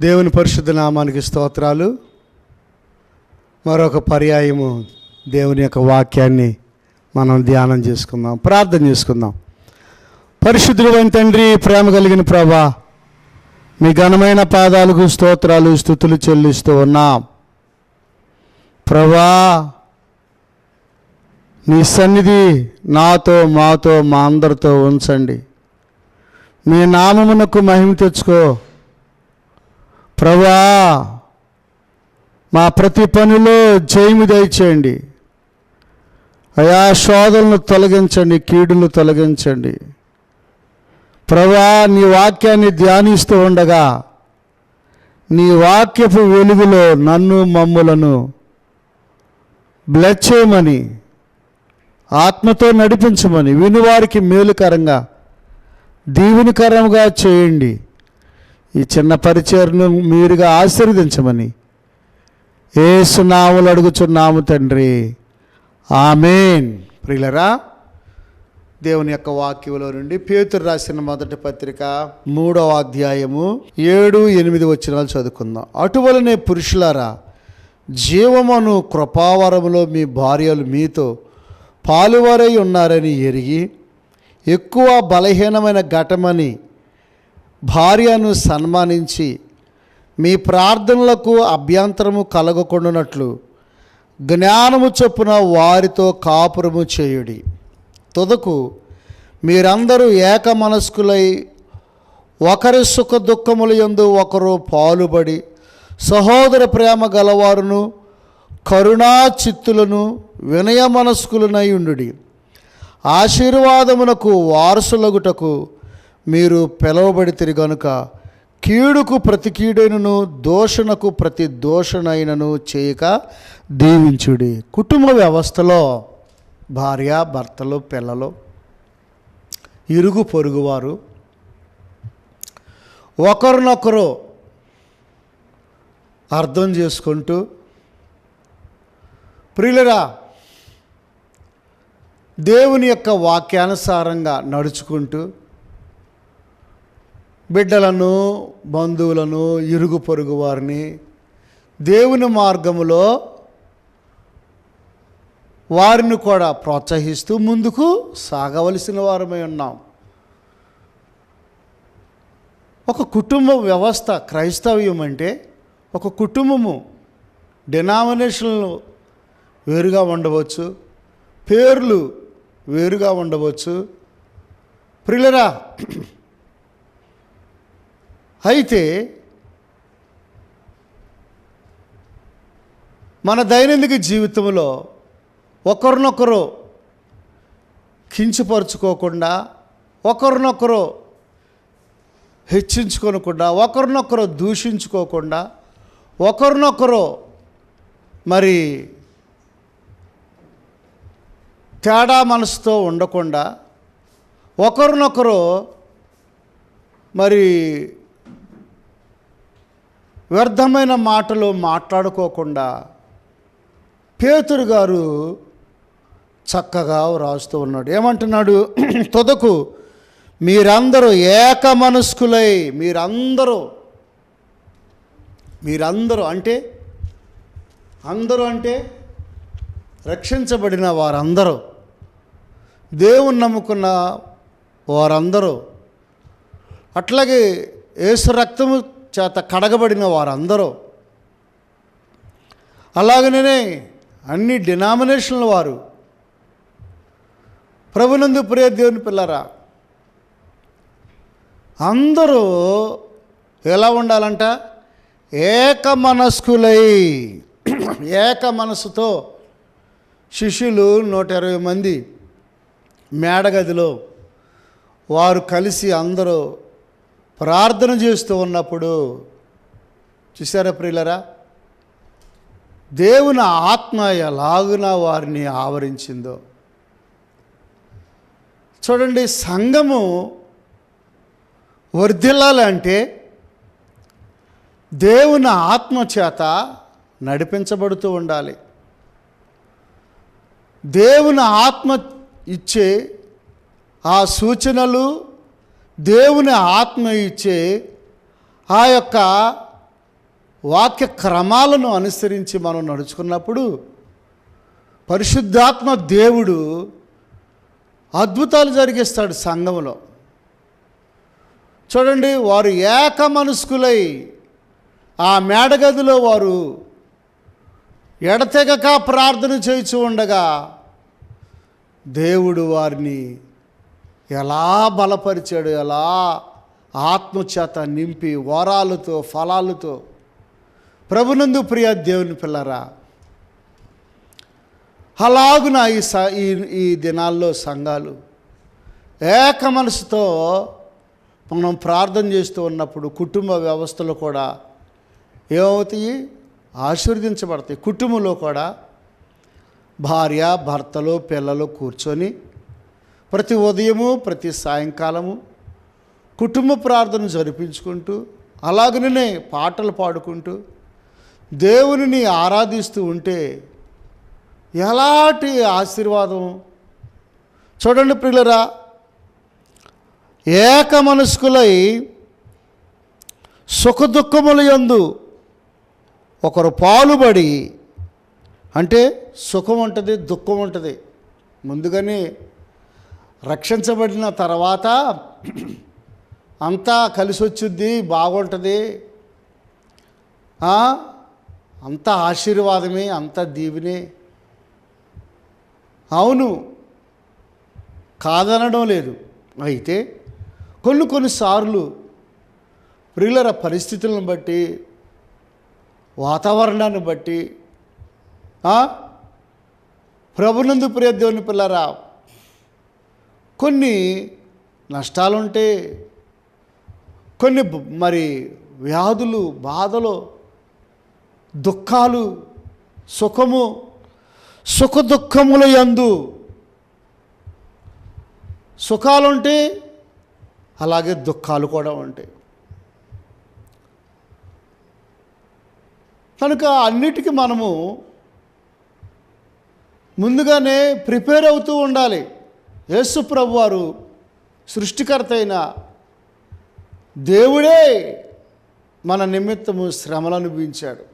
దేవుని పరిశుద్ధ నామానికి స్తోత్రాలు. మరొక పర్యాయము దేవుని యొక్క వాక్యాన్ని మనం ధ్యానం చేసుకుందాం ప్రార్థన చేసుకుందాం. పరిశుద్ధుడైన తండ్రి ప్రేమ కలిగిన ప్రభా మీ ఘనమైన పాదాలకు స్తోత్రాలు స్థుతులు చెల్లిస్తూ ఉన్నాం. ప్రభా నీ సన్నిధి నాతో మాతో మా అందరితో ఉంచండి. మీ నామమునకు మహిమ తెచ్చుకో. ప్రభా మా ప్రతి పనిలో జయము దయచేయండి. అయా శోధనలు తొలగించండి కీడులు తొలగించండి. ప్రభా నీ వాక్యాన్ని ధ్యానిస్తూ ఉండగా నీ వాక్యపు వెలుగులో నన్ను మమ్ములను బ్లెస్ చేయమని ఆత్మతో నడిపించమని వినువారికి మేలుకరంగా దీవునికరంగా చేయండి. ఈ చిన్న పరిచయను మీరుగా ఆశీర్వదించమని ఏసునాములు అడుగుచున్నాము తండ్రి. ఆమెన్. ప్రియులరా దేవుని యొక్క వాక్యంలో నుండి పేతురు రాసిన మొదటి పత్రిక మూడవ అధ్యాయము ఏడు ఎనిమిది వచ్చినాలు చదువుకుందాం. అటువలనే పురుషులారా జీవమును కృపావరములో మీ భార్యలు మీతో పాలువారై ఉన్నారని ఎరిగి ఎక్కువ బలహీనమైన ఘటమని భార్యను సన్మానించి మీ ప్రార్థనలకు అభ్యంతరము కలగకుండానట్లు జ్ఞానము చొప్పున వారితో కాపురము చేయుడి. తుదకు మీరందరూ ఏక మనస్కులై ఒకరి సుఖ దుఃఖముల యందు ఒకరు పాలుబడి సహోదర ప్రేమ గలవారును కరుణా చిత్తులను వినయ మనస్కులనై ఉండుడి. ఆశీర్వాదమునకు వారసులగుటకు మీరు పిలువబడితిరి గనుక కీడుకు ప్రతి కీడైనను దోషణకు ప్రతి దోషణైనను చేయక దీవించుడి. కుటుంబ వ్యవస్థలో భార్య భర్తలు పిల్లలు ఇరుగు పొరుగువారు ఒకరినొకరు అర్థం చేసుకుంటూ ప్రియులరా దేవుని యొక్క వాక్యానుసారంగా నడుచుకుంటూ బిడ్డలను బంధువులను ఇరుగు పొరుగు వారిని దేవుని మార్గములో వారిని కూడా ప్రోత్సహిస్తూ ముందుకు సాగవలసిన వారమై ఉన్నాం. ఒక కుటుంబ వ్యవస్థ క్రైస్తవ్యం అంటే ఒక కుటుంబము డినామినేషన్లు వేరుగా ఉండవచ్చు పేర్లు వేరుగా ఉండవచ్చు. ప్రిలరా అయితే మన దైనందిక జీవితంలో ఒకరినొకరు కించపరుచుకోకుండా ఒకరినొకరు హెచ్చించుకోనకుండా ఒకరినొకరు దూషించుకోకుండా ఒకరినొకరు మరి తేడా మనసుతో ఉండకుండా ఒకరినొకరు మరి వ్యర్థమైన మాటలు మాట్లాడుకోకుండా పేతురు గారు చక్కగా రాస్తూ ఉన్నాడు. ఏమంటున్నాడు? తొదకు మీరందరూ ఏక మనస్కులై మీరందరూ మీరందరూ అంటే అందరూ అంటే రక్షించబడిన వారందరూ దేవుని నమ్ముకున్న వారందరూ అట్లాగే యేసు రక్తము చేత కడగబడిన వారందరూ. అలాగనే అన్ని డినామినేషన్ల వారు. ప్రభునందు ప్రియ దేవుని పిల్లరా అందరూ ఎలా ఉండాలంట? ఏక మనస్కులై ఏక మనసుతో శిష్యులు నూట ఇరవై మంది మేడగదిలో వారు కలిసి అందరూ ప్రార్థన చేస్తూ ఉన్నప్పుడు చూసారా ప్రియులరా? దేవుని ఆత్మ ఎలాగున వారిని ఆవరించిందో. చూడండి సంఘము వర్ధిల్లాలంటే దేవుని ఆత్మ చేత నడిపించబడుతూ ఉండాలి. దేవుని ఆత్మ ఇచ్చే ఆ సూచనలు దేవుని ఆత్మ ఇచ్చే ఆ యొక్క వాక్య క్రమాలను అనుసరించి మనం నడుచుకున్నప్పుడు పరిశుద్ధాత్మ దేవుడు అద్భుతాలు జరిగిస్తాడు సంఘంలో. చూడండి వారు ఏక మనస్కులై ఆ మేడగదిలో వారు ఎడతెగక ప్రార్థన చేయించు ఉండగా దేవుడు వారిని ఎలా బలపరిచాడు ఎలా ఆత్మచేత నింపి వరాలతో ఫలాలతో. ప్రభునందు ప్రియ దేవుని పిల్లరా అలాగున ఈ స ఈ ఈ దినాల్లో సంఘాలు ఏక మనసుతో మనం ప్రార్థన చేస్తూ ఉన్నప్పుడు కుటుంబ వ్యవస్థలు కూడా ఏమవుతాయి? ఆశీర్వదించబడతాయి. కుటుంబంలో కూడా భార్య భర్తలు పిల్లలు కూర్చొని ప్రతి ఉదయము ప్రతి సాయంకాలము కుటుంబ ప్రార్థన జరిపించుకుంటూ అలాగనే పాటలు పాడుకుంటూ దేవునిని ఆరాధిస్తూ ఉంటే ఎలాంటి ఆశీర్వాదం? చూడండి ప్రియులరా ఏక మనస్కులై సుఖదుఖముల యందు ఒకరు పాలుబడి అంటే సుఖం ఉంటుంది దుఃఖం ఉంటుంది. ముందుగానే రక్షించబడిన తర్వాత అంతా కలిసి వచ్చుద్ది బాగుంటుంది అంత ఆశీర్వాదమే అంత దీవెనే. అవును. కాదనడం లేదు. అయితే కొన్ని కొన్నిసార్లు ప్రియులర పరిస్థితులను బట్టి వాతావరణాన్ని బట్టి ప్రభునందు ప్రియ దేవుని పిల్లరా కొన్ని నష్టాలుంటే కొన్ని మరి వ్యాధులు బాధలు దుఃఖాలు సుఖము సుఖ దుఃఖముల యందు సుఖాలుంటే అలాగే దుఃఖాలు కూడా ఉంటాయి. కనుక అన్నిటికీ మనము ముందుగానే ప్రిపేర్ అవుతూ ఉండాలి. యేసుప్రభు వారు సృష్టికర్త అయిన దేవుడే మన నిమిత్తము శ్రమలు అనుభవించాడు.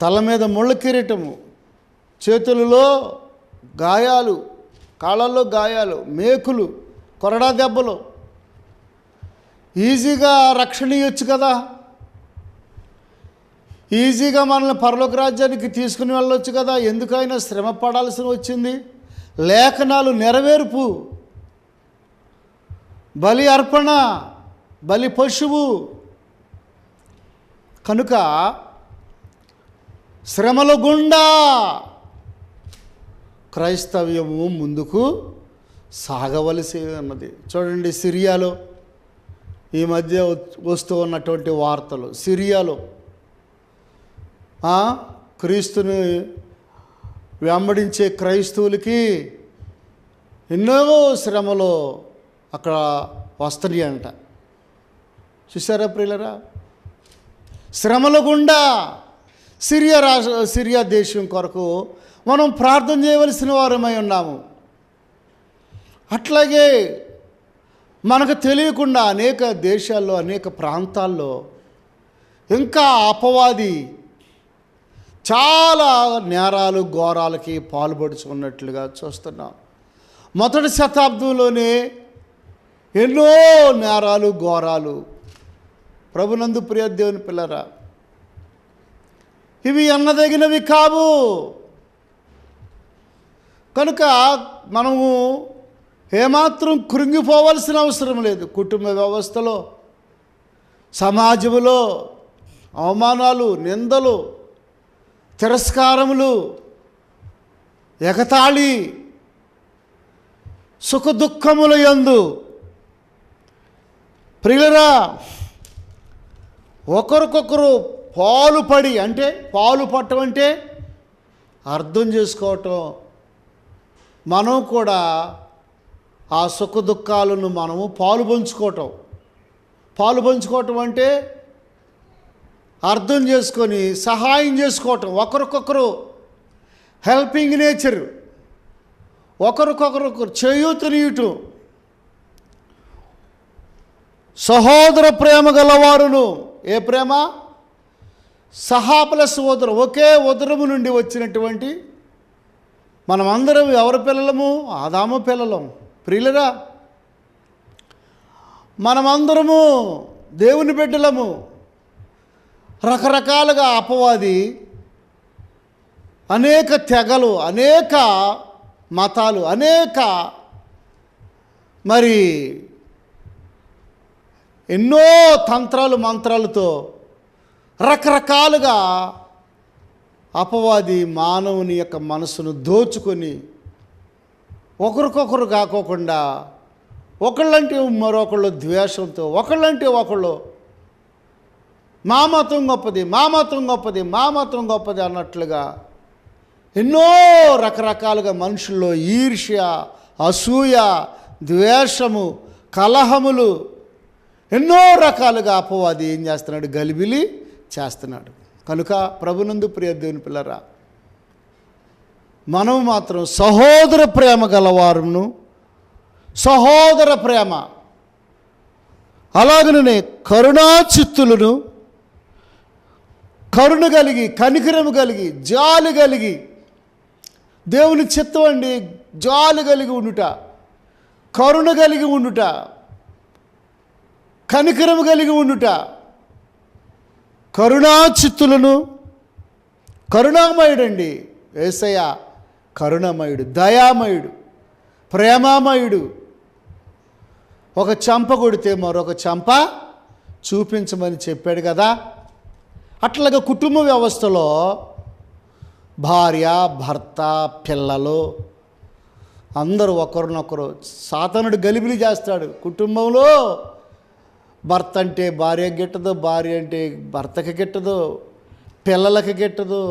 తల మీద ముళ్ళ కిరీటము చేతులలో గాయాలు కాళ్ళల్లో గాయాలు మేకులు కొరడా దెబ్బలు. ఈజీగా రక్షణ ఇవ్వచ్చు కదా? ఈజీగా మనల్ని పరలోక రాజ్యానికి తీసుకుని వెళ్ళొచ్చు కదా. ఎందుకైనా శ్రమ పడాల్సి వచ్చింది. లేఖనాలు నెరవేర్పు. బలి అర్పణ బలి పశువు. కనుక శ్రమల గుండా క్రైస్తవ్యము ముందుకు సాగవలసి ఉన్నది. చూడండి సిరియాలో ఈ మధ్య వస్తూ ఉన్నటువంటి వార్తలు. సిరియాలో క్రీస్తుని వెంబడించే క్రైస్తవులకి ఎన్నో శ్రమలు అక్కడ వస్తున్నాయి అంట చూసారా ప్రియులరా? శ్రమల గుండా సిరియా రాష్ట్ర సిరియా దేశం కొరకు మనం ప్రార్థన చేయవలసిన వారమై ఉన్నాము. అట్లాగే మనకు తెలియకుండా అనేక దేశాల్లో అనేక ప్రాంతాల్లో ఇంకా అపవాది చాలా నేరాలు ఘోరాలకి పాల్పడుచుకున్నట్లుగా చూస్తున్నాం. మొదటి శతాబ్దంలోనే ఎన్నో నేరాలు ఘోరాలు. ప్రభునందు ప్రియ దేవుని పిల్లరా ఇవి అన్నదగినవి కావు. కనుక మనము ఏమాత్రం కృంగిపోవలసిన అవసరం లేదు. కుటుంబ వ్యవస్థలో సమాజంలో అవమానాలు నిందలు తిరస్కారములు ఎగతాళి సుఖదుఖముల యందు ప్రియులరా ఒకరికొకరు పాలు పడి అంటే పాలు పట్టం అంటే అర్థం చేసుకోవటం. మనం కూడా ఆ సుఖ దుఃఖాలను మనము పాలు పంచుకోవటం. పాలు పంచుకోవటం అంటే అర్థం చేసుకొని సహాయం చేసుకోవటం. ఒకరికొకరు హెల్పింగ్ నేచర్. ఒకరికొకరు చేయూతనీయటం. సహోదర ప్రేమ గలవారును. ఏ ప్రేమ? సహా ప్లస్ ఉదరం ఒకే ఉదరము నుండి వచ్చినటువంటి మనమందరం ఎవరి పిల్లలము? ఆదాము పిల్లలం. ప్రియులరా మనమందరము దేవుని బిడ్డలము. రకరకాలుగా అపవాది అనేక తెగలు అనేక మతాలు అనేక మరి ఎన్నో తంత్రాలు మంత్రాలతో రకరకాలుగా అపవాది మానవుని యొక్క మనసును దోచుకొని ఒకరికొకరు కాకోకుండా ఒకళ్ళంటే మరొకళ్ళు ద్వేషంతో ఒకళ్ళంటే ఒకళ్ళు మా మతం గొప్పది మా మతం గొప్పది మా మతం గొప్పది అన్నట్లుగా ఎన్నో రకరకాలుగా మనుషుల్లో ఈర్ష్య అసూయ ద్వేషము కలహములు ఎన్నో రకాలుగా అపవాది ఏం చేస్తున్నాడు? గలిబిలి చేస్తున్నాడు. కనుక ప్రభునందు ప్రియ దేవుని పిల్లరా మనం మాత్రం సహోదర ప్రేమ గలవారును సహోదర ప్రేమ అలాగనే కరుణా చిత్తులను కరుణ కలిగి కనికరము కలిగి జాలి కలిగి. దేవుని చిత్తం అండి జాలి కలిగి ఉండుట. కరుణ కలిగి ఉండుట. కనికరము కలిగి ఉండుట. కరుణా చిత్తులను కరుణామయుడండి. ఏసయ్య కరుణమయుడు దయామయుడు ప్రేమామయుడు. ఒక చంప కొడితే మరొక చంప చూపించమని చెప్పాడు కదా. అట్లాగా కుటుంబ వ్యవస్థలో భార్య భర్త పిల్లలు అందరూ ఒకరినొకరు సాతనుడు గలిబిలి చేస్తాడు కుటుంబంలో. భర్త అంటే భార్య గిట్టదు భార్య అంటే భర్తకి గిట్టదు పిల్లలకి గిట్టదు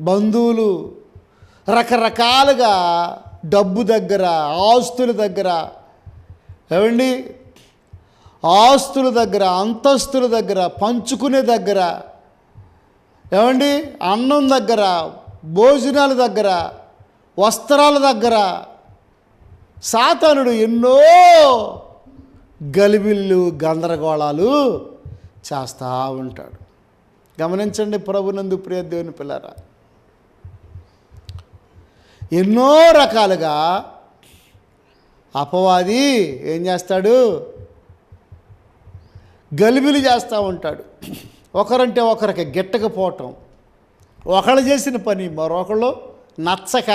బంధువులు. రకరకాలుగా డబ్బు దగ్గర ఆస్తుల దగ్గర ఏమండి? ఆస్తుల దగ్గర అంతస్తుల దగ్గర పంచుకునే దగ్గర ఏమండి? అన్నం దగ్గర భోజనాల దగ్గర వస్త్రాల దగ్గర సాతానుడు ఎన్నో గలిబిళ్ళు గందరగోళాలు చేస్తూ ఉంటాడు. గమనించండి ప్రభునందు ప్రియ దేవుని పిల్లరా. ఎన్నో రకాలుగా అపవాది ఏం చేస్తాడు? గలిబిలి చేస్తూ ఉంటాడు. ఒకరంటే ఒకరికి గిట్టకపోవటం ఒకళ్ళు చేసిన పని మరొకళ్ళు నచ్చక.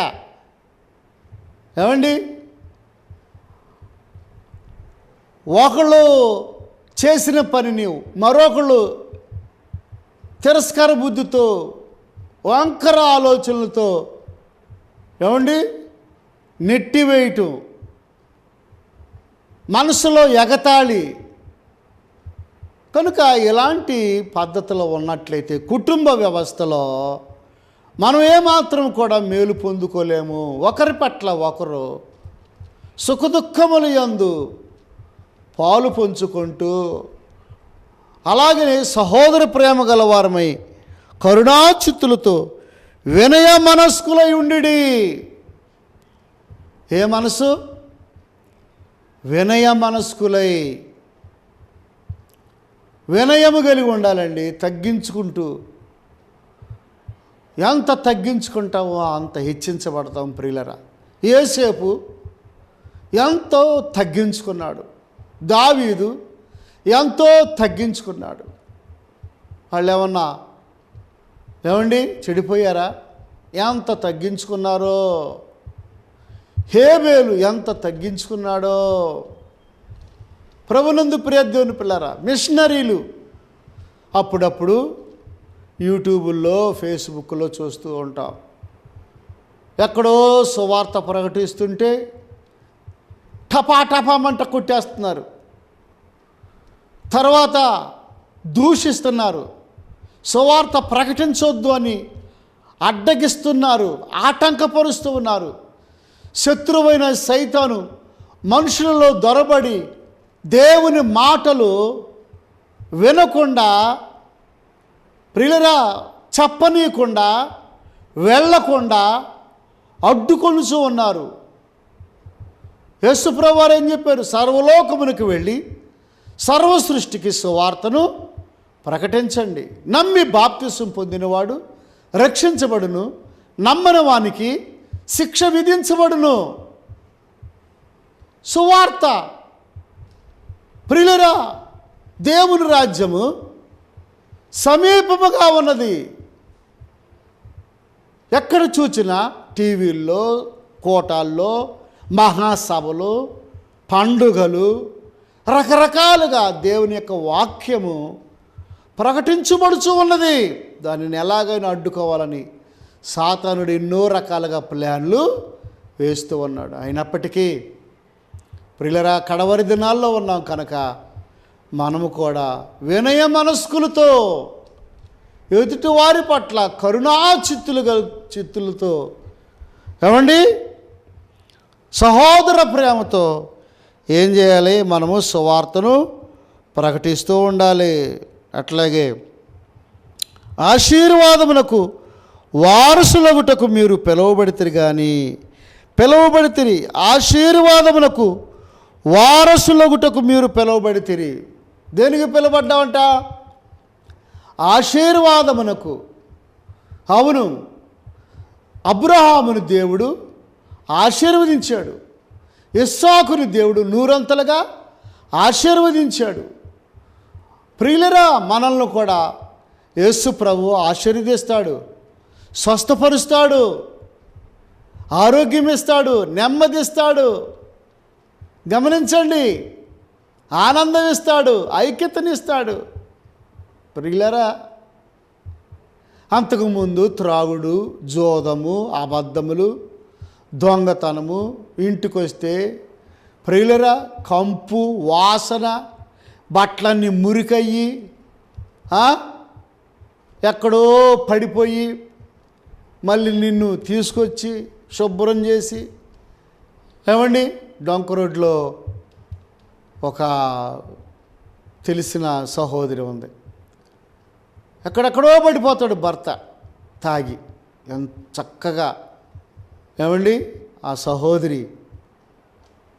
ఏమండి? ఒకళ్ళు చేసిన పనిని మరొకళ్ళు తిరస్కార బుద్ధితో వంకర ఆలోచనలతో ఏమండి? నెట్టివేయటం. మనసులో ఎగతాళి. కనుక ఇలాంటి పద్ధతిలో ఉన్నట్లయితే కుటుంబ వ్యవస్థలో మనం ఏమాత్రం కూడా మేలు పొందుకోలేము. ఒకరి పట్ల ఒకరు సుఖదుఖములు యందు పాలు పంచుకుంటూ అలాగనే సహోదర ప్రేమ గలవారమై కరుణాచిత్తులతో వినయ మనస్కులై ఉండిడి. ఏ మనసు? వినయ మనస్కులై వినయము కలిగి ఉండాలండి తగ్గించుకుంటూ. ఎంత తగ్గించుకుంటామో అంత హెచ్చించబడతాం ప్రియులరా. ఏసేపు ఎంతో తగ్గించుకున్నాడు. దావీదు ఎంతో తగ్గించుకున్నాడు. వాళ్ళు ఏమన్నా ఏమండి చెడిపోయారా? ఎంత తగ్గించుకున్నారో? హేబేలు ఎంత తగ్గించుకున్నాడో? ప్రభునందు ప్రియదేవుని పిల్లరా మిషనరీలు. అప్పుడప్పుడు యూట్యూబుల్లో ఫేస్బుక్లో చూస్తూ ఉంటాం. ఎక్కడో సువార్త ప్రకటిస్తుంటే టపాటపామంట కొట్టేస్తున్నారు. తర్వాత దూషిస్తున్నారు. సువార్త ప్రకటించొద్దు అని అడ్డగిస్తున్నారు ఆటంకపరుస్తూ ఉన్నారు. శత్రువైన సైతాను మనుషులలో దొరబడి దేవుని మాటలు వినకుండా ప్రియులరా చెప్పనీయకుండా వెళ్ళకుండా అడ్డుకొలుచు ఉన్నారు. యేసుప్రభు ఏం చెప్పారు? సర్వలోకమునికి వెళ్ళి సర్వ సృష్టికి సువార్తను ప్రకటించండి. నమ్మి బాప్తిసం పొందినవాడు రక్షించబడును. నమ్మని వానికి శిక్ష విధించబడును. సువార్త ప్రియులరా దేవుని రాజ్యము సమీపముగా ఉన్నది. ఎక్కడ చూచినా టీవీల్లో కోటాల్లో మహాసభలు పండుగలు రకరకాలుగా దేవుని యొక్క వాక్యము ప్రకటించబడుచు ఉన్నది. దానిని ఎలాగైనా అడ్డుకోవాలని సాతానుడు ఎన్నో రకాలుగా ప్లాన్లు వేస్తూ ఉన్నాడు. అయినప్పటికీ ప్రిలరా కడవరి దినాల్లో ఉన్నాం కనుక మనము కూడా వినయ మనస్కులతో ఎదుటి వారి పట్ల కరుణా చిత్తులు చిత్తులతో ఏమండి? సహోదర ప్రేమతో ఏం చేయాలి? మనము సువార్తను ప్రకటిస్తూ ఉండాలి. అట్లాగే ఆశీర్వాదమునకు వారసులగుటకు మీరు పిలువబడితే కానీ పిలువబడితే ఆశీర్వాదమునకు వారసులగుటకు మీరు పిలువబడితిరి దేనికి పిలువబడ్డామంట ఆశీర్వాదమునకు. అవును అబ్రహామును దేవుడు ఆశీర్వదించాడు. ఇస్సాకుని దేవుడు నూరంతలుగా ఆశీర్వదించాడు. ప్రియులరా మనల్ని కూడా యేసు ప్రభు ఆశీర్వదిస్తాడు స్వస్థపరుస్తాడు ఆరోగ్యం ఇస్తాడు నెమ్మదిస్తాడు గమనించండి. ఆనందం ఇస్తాడు ఐక్యతనిస్తాడు. ప్రియులరా అంతకుముందు త్రాగుడు జోదము అబద్ధములు దొంగతనము ఇంటికొస్తే ప్రియులరా కంపు వాసన బట్టలన్నీ మురికయ్యి ఎక్కడో పడిపోయి మళ్ళీ నిన్ను తీసుకొచ్చి శుభ్రం చేసి ఏమండి? డొంక రోడ్లో ఒక తెలిసిన సహోదరి ఉంది. ఎక్కడెక్కడో పడిపోతాడు భర్త తాగి. ఎంత చక్కగా. ఏమండి? ఆ సహోదరి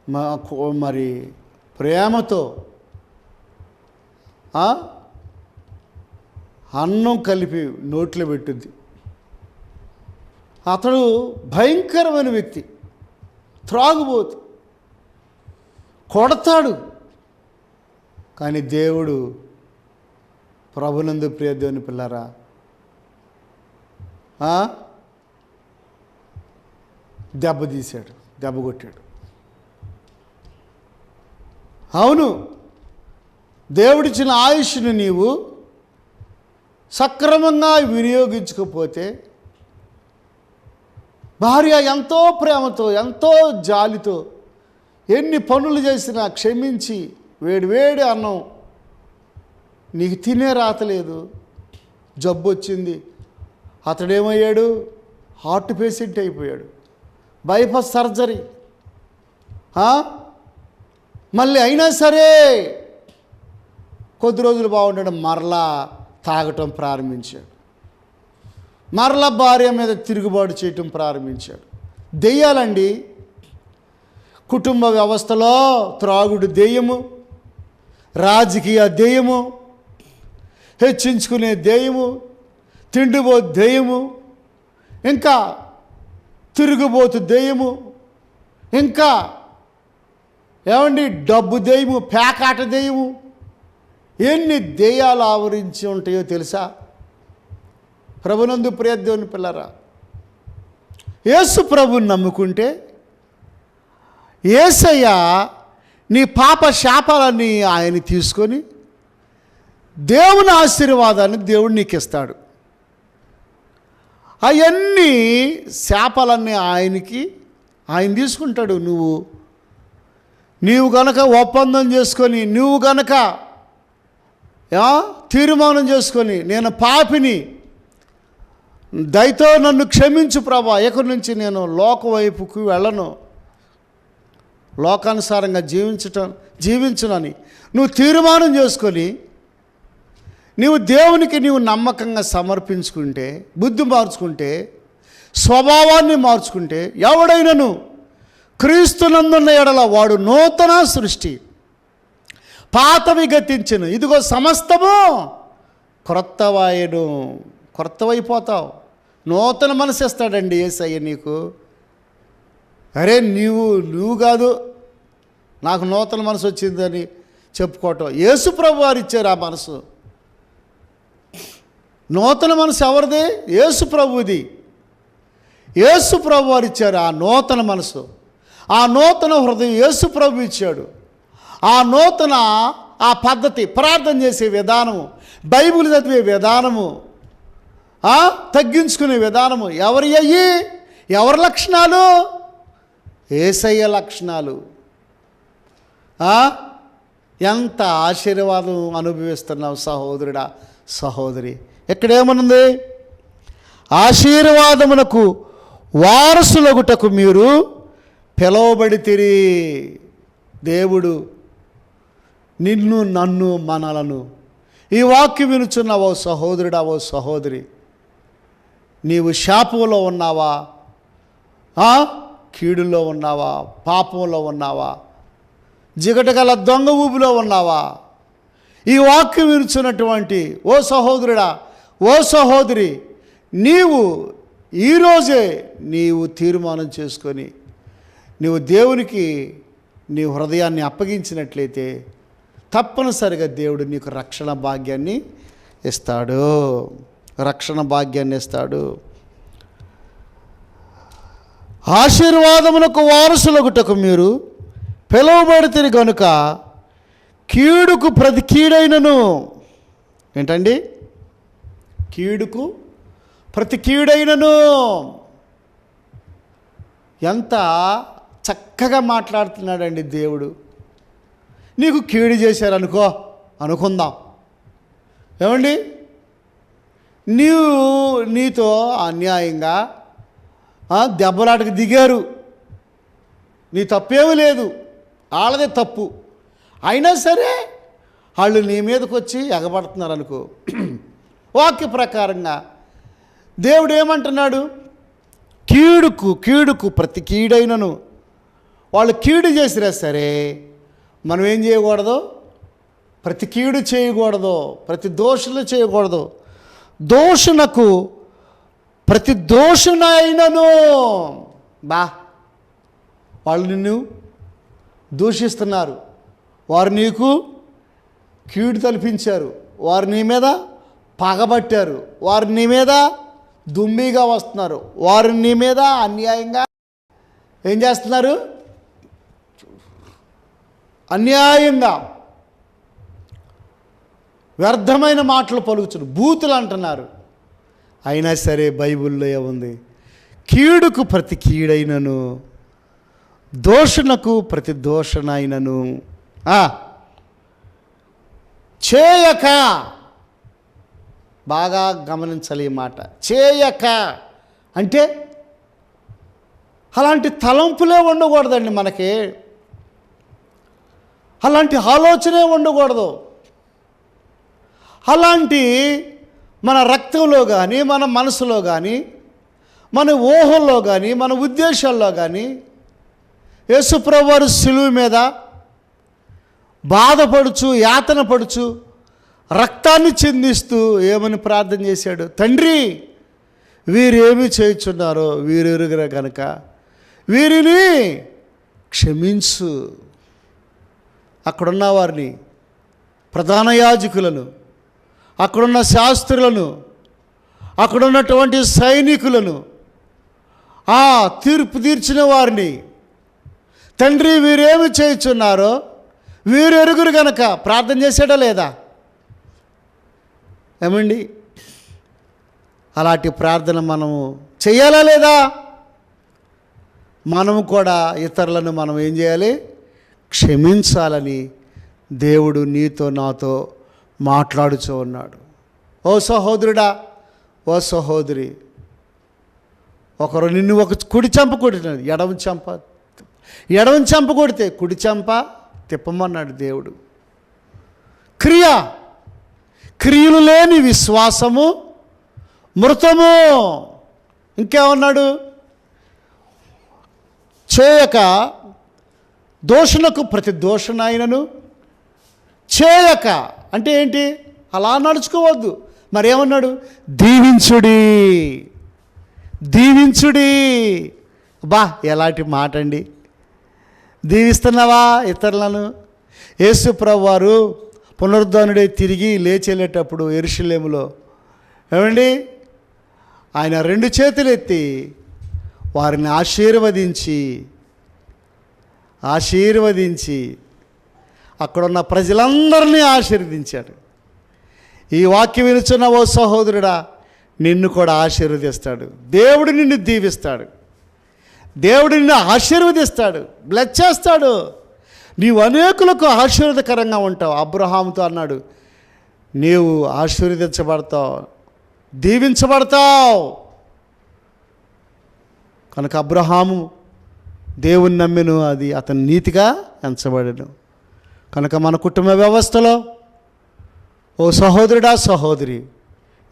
మా మరి ప్రేమతో అన్నం కలిపి నోట్లో పెట్టింది. అతడు భయంకరమైన వ్యక్తి. త్రాగుబోతు కొడతాడు. కానీ దేవుడు ప్రభునందు ప్రియ దేవుని పిల్లరా? దెబ్బ తీశాడు దెబ్బ కొట్టాడు. అవును దేవుడిచ్చిన ఆయుష్ను నీవు సక్రమంగా వినియోగించకపోతే భార్య ఎంతో ప్రేమతో ఎంతో జాలితో ఎన్ని పనులు చేసినా క్షమించి వేడి వేడి అన్నం. నీకు తినే రాతలేదు జబ్బు వచ్చింది. అతడేమయ్యాడు? హార్ట్ పేషెంట్ అయిపోయాడు. Bypass surgery. మళ్ళీ అయినా సరే కొద్ది రోజులు బాగుండడం మరలా తాగటం ప్రారంభించాడు. మరలా భార్య మీద తిరుగుబాటు చేయటం ప్రారంభించాడు. దెయ్యాలండి. కుటుంబ వ్యవస్థలో త్రాగుడు దెయ్యము రాజకీయ దెయ్యము హెచ్చించుకునే దెయ్యము తిండిబో దెయ్యము ఇంకా తిరుగుబోతు దెయ్యము ఇంకా ఏమండి డబ్బు దెయ్యము పేకాట దెయ్యము ఎన్ని దెయ్యాలు ఆవరించి ఉంటాయో తెలుసా? ప్రభునందు ప్రియదేవుని పిల్లరా యేసు ప్రభుని నమ్ముకుంటే ఏసయ్య నీ పాప శాపాలన్నీ ఆయన తీసుకొని దేవుని ఆశీర్వాదాన్ని దేవుడు నీకు ఇస్తాడు అవన్నీ శాపాలన్నీ ఆయనకి ఆయన తీసుకుంటాడు నువ్వు. నీవు గనక ఒప్పందం చేసుకొని నువ్వు గనక తీర్మానం చేసుకొని నేను పాపిని దయతో నన్ను క్షమించు ప్రభా ఇక్కడి నుంచి నేను లోక వైపుకు వెళ్ళను. లోకానుసారంగా జీవించటం జీవించునని. నువ్వు తీర్మానం చేసుకొని నీవు దేవునికి నీవు నమ్మకంగా సమర్పించుకుంటే బుద్ధి మార్చుకుంటే స్వభావాన్ని మార్చుకుంటే ఎవడైనను క్రీస్తునందున్న ఎడల వాడు నూతన సృష్టి. పాతవి గతించను. ఇదిగో సమస్తము క్రొత్తవాయను. క్రొత్తవైపోతావు. నూతన మనసు ఇస్తాడండి ఏసయ్య నీకు. అరే నీవు నువ్వు కాదు నాకు నూతన మనసు వచ్చిందని చెప్పుకోవటం. యేసు ప్రభు వారు ఇచ్చారు ఆ మనసు. నూతన మనసు ఎవరిది? యేసు ప్రభుది. యేసు ప్రభు వారు ఇచ్చారు ఆ నూతన మనసు. ఆ నూతన హృదయం యేసు ప్రభు ఇచ్చాడు. ఆ నూతన ఆ పద్ధతి ప్రార్థన చేసే విధానము బైబిల్ చదివే విధానము తగ్గించుకునే విధానము ఎవరి అయ్యి? ఎవరి లక్షణాలు? ఏసయ్య లక్షణాలు. ఎంత ఆశీర్వాదం అనుభవిస్తున్నావు సహోదరుడా సహోదరి? ఎక్కడేమనుంది? ఆశీర్వాదమునకు వారసులగుటకు మీరు పిలువబడితిరి దేవుడు. నిన్ను నన్ను మనలను. ఈ వాక్యం వినుచున్న ఓ సహోదరుడా ఓ సహోదరి. నీవు శాపంలో ఉన్నావా? కీడులో ఉన్నావా? పాపంలో ఉన్నావా? జిగటగల దొంగ ఊబిలో ఉన్నావా? ఈ వాక్యం విరుచున్నటువంటి ఓ సహోదరుడా ఓ సహోదరి నీవు ఈరోజే నీవు తీర్మానం చేసుకొని నీవు దేవునికి నీ హృదయాన్ని అప్పగించినట్లయితే తప్పనిసరిగా దేవుడు నీకు రక్షణ భాగ్యాన్ని ఇస్తాడు. రక్షణ భాగ్యాన్ని ఇస్తాడు. ఆశీర్వాదమునకు వారసులగుటకు మీరు పిలువబడితే కనుక కీడుకు ప్రతి కీడైనను. ఏంటండి? కీడుకు ప్రతి కీడైనను. ఎంత చక్కగా మాట్లాడుతున్నాడండి దేవుడు. నీకు కీడు చేశారనుకో అనుకుందాం. ఏమండి? నీవు నీతో అన్యాయంగా దెబ్బలాటకు దిగారు. నీ తప్పేమీ లేదు. వాళ్ళదే తప్పు. అయినా సరే వాళ్ళు నీ మీదకి వచ్చి ఎగబడుతున్నారు అనుకో. వాక్య ప్రకారంగా దేవుడు ఏమంటున్నాడు? కీడుకు కీడుకు ప్రతి కీడైనను వాళ్ళు కీడు చేసినా సరే మనం ఏం చేయకూడదు? ప్రతి కీడు చేయకూడదు ప్రతి దోషులు చేయకూడదు. దోషునకు ప్రతి దోషునైనను. బా. వాళ్ళు నిన్ను దూషిస్తున్నారు. వారు నీకు కీడు తలపించారు. వారు నీ మీద పగబట్టారు. వారు నీ మీద దుమ్మిగా వస్తున్నారు. వారు నీ మీద అన్యాయంగా ఏం చేస్తున్నారు? అన్యాయంగా వ్యర్థమైన మాటలు పలుకుతున్నారు. బూతులు అంటున్నారు. అయినా సరే బైబిల్లో ఏముంది? కీడుకు ప్రతి కీడైనను దోషణకు ప్రతి దోషణైనను చేయక. బాగా గమనించాలి ఈ మాట. చేయక. అంటే అలాంటి తలంపులే ఉండకూడదండి మనకి. అలాంటి ఆలోచనే ఉండకూడదు. అలాంటి మన రక్తంలో కానీ మన మనసులో కానీ మన ఊహల్లో కానీ మన ఉద్దేశాల్లో కానీ యేసుప్రభు వారు సిలువు మీద బాధపడుచు యాతన పడుచు రక్తాన్ని చిందిస్తూ ఏమని ప్రార్థన చేశాడు? తండ్రి వీరేమి చేయుచున్నారో వీరెరుగర కనుక వీరిని క్షమించు. అక్కడున్న వారిని ప్రధాన యాజకులను అక్కడున్న శాస్త్రులను అక్కడున్నటువంటి సైనికులను ఆ తీర్పు తీర్చిన వారిని తండ్రి వీరేమి చేయుచున్నారో వీరు ఎరుగురు గనక ప్రార్థన చేసాడా లేదా? ఏమండి? అలాంటి ప్రార్థన మనము చేయాలా లేదా? మనము కూడా ఇతరులను మనం ఏం చేయాలి? క్షమించాలని దేవుడు నీతో నాతో మాట్లాడుచూ ఉన్నాడు. ఓ సహోదరుడా ఓ సహోదరి ఒకరు నిన్ను ఒక కుడి చంప కొట్టినది ఎడమ చంప ఎడమ చెంప కొడితే కుడి చెంప తిప్పమన్నాడు దేవుడు. క్రియ. క్రియలు లేని విశ్వాసము మృతము. ఇంకేమన్నాడు? చేయక దోషులకు ప్రతి దోషనైనను. చేయక అంటే ఏంటి? అలా నడుచుకోవద్దు. మరేమన్నాడు? దీవించుడి. దీవించుడి. బా ఎలాంటి మాట అండి దీవిస్తున్నావా ఇతరులను? యేసు ప్రభువారు పునరుద్ధానుడే తిరిగి లేచెళ్ళేటప్పుడు ఎరుషులేములో ఏమండి? ఆయన రెండు చేతులు ఎత్తి వారిని ఆశీర్వదించి ఆశీర్వదించి అక్కడున్న ప్రజలందరినీ ఆశీర్వదించాడు. ఈ వాక్యం వినుచున్న ఓ సహోదరుడా నిన్ను కూడా ఆశీర్వదిస్తాడు. దేవుడు నిన్ను దీవిస్తాడు. దేవుడు నిన్ను ఆశీర్వదిస్తాడు. బ్లెస్ చేస్తాడు. నీవు అనేకులకు ఆశీర్వదకరంగా ఉంటావు. అబ్రహాముతో అన్నాడు నీవు ఆశీర్వదించబడతావు. దీవించబడతావు. కనుక అబ్రహాము దేవుని నమ్మిను అది అతని నీతిగా ఎంచబడను. కనుక మన కుటుంబ వ్యవస్థలో ఓ సహోదరుడా సహోదరి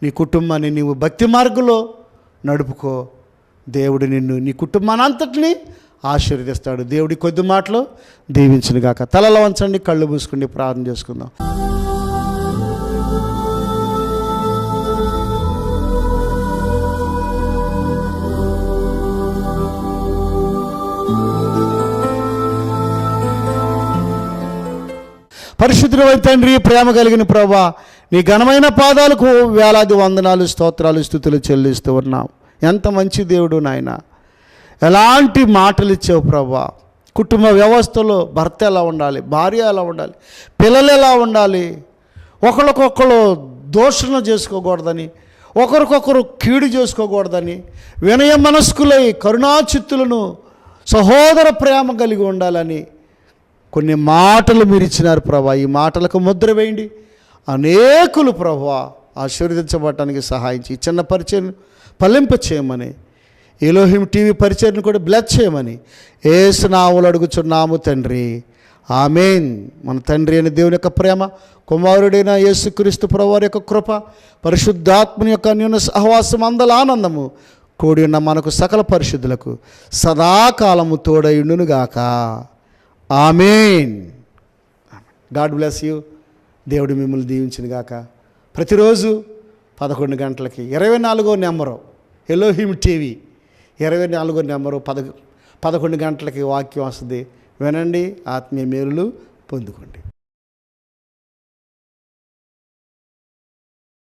నీ కుటుంబాన్ని నీవు భక్తి మార్గంలో నడుపుకో. దేవుడు నిన్ను నీ కుటుంబాన్ని అంతటిని ఆశీర్వదిస్తాడు. దేవుడి కొద్ది మాటలు దీవించునుగాక తలలో వంచండి కళ్ళు మూసుకుని ప్రార్థన చేసుకుందాం. పరిశుద్ధుడైన తండ్రి ప్రేమ కలిగిన ప్రభా నీ ఘనమైన పాదాలకు వేలాది వందనాలు స్తోత్రాలు స్థుతులు చెల్లిస్తూ ఉన్నాం. ఎంత మంచి దేవుడు నాయన. ఎలాంటి మాటలు ఇచ్చావు ప్రభా. కుటుంబ వ్యవస్థలో భర్త ఎలా ఉండాలి భార్య ఎలా ఉండాలి పిల్లలు ఎలా ఉండాలి. ఒకరికొకరు దోషణ చేసుకోకూడదని ఒకరికొకరు కీడు చేసుకోకూడదని వినయ మనస్కులై కరుణాచిత్తులను సహోదర ప్రేమ కలిగి ఉండాలని కొన్ని మాటలు మీరు ఇచ్చినారు ప్రభా. ఈ మాటలకు ముద్ర వేయండి. అనేకులు ప్రభా ఆశీర్వదించబడటానికి సహాయం చేయి చిన్న పరిచయం ఫలింప చేయమని. ఎలోహిం టీవీ పరిచయను కూడా బ్లెస్ చేయమని. ఏసునాములు అడుగుచున్నాము తండ్రి. ఆమెన్. మన తండ్రి అయిన దేవుని యొక్క ప్రేమ కుమారుడైన యేసుక్రీస్తు ప్రభువారి యొక్క కృప పరిశుద్ధాత్మని యొక్క అన్యోన్య సహవాసం అందల ఆనందము కూడి ఉన్న మనకు సకల పరిశుద్ధులకు సదాకాలము తోడయుండునుగాక ఆమెన్. God bless you. దేవుడు మిమ్మల్ని దీవించినగాక ప్రతిరోజు పదకొండు గంటలకి. ఇరవై నాలుగో నెంబరు ఎలోహిమ్ టీవీ. ఇరవై నాలుగో నెంబరు పద పదకొండు గంటలకి వాక్యం వస్తుంది. వినండి ఆత్మీయ మేలులు పొందుకోండి.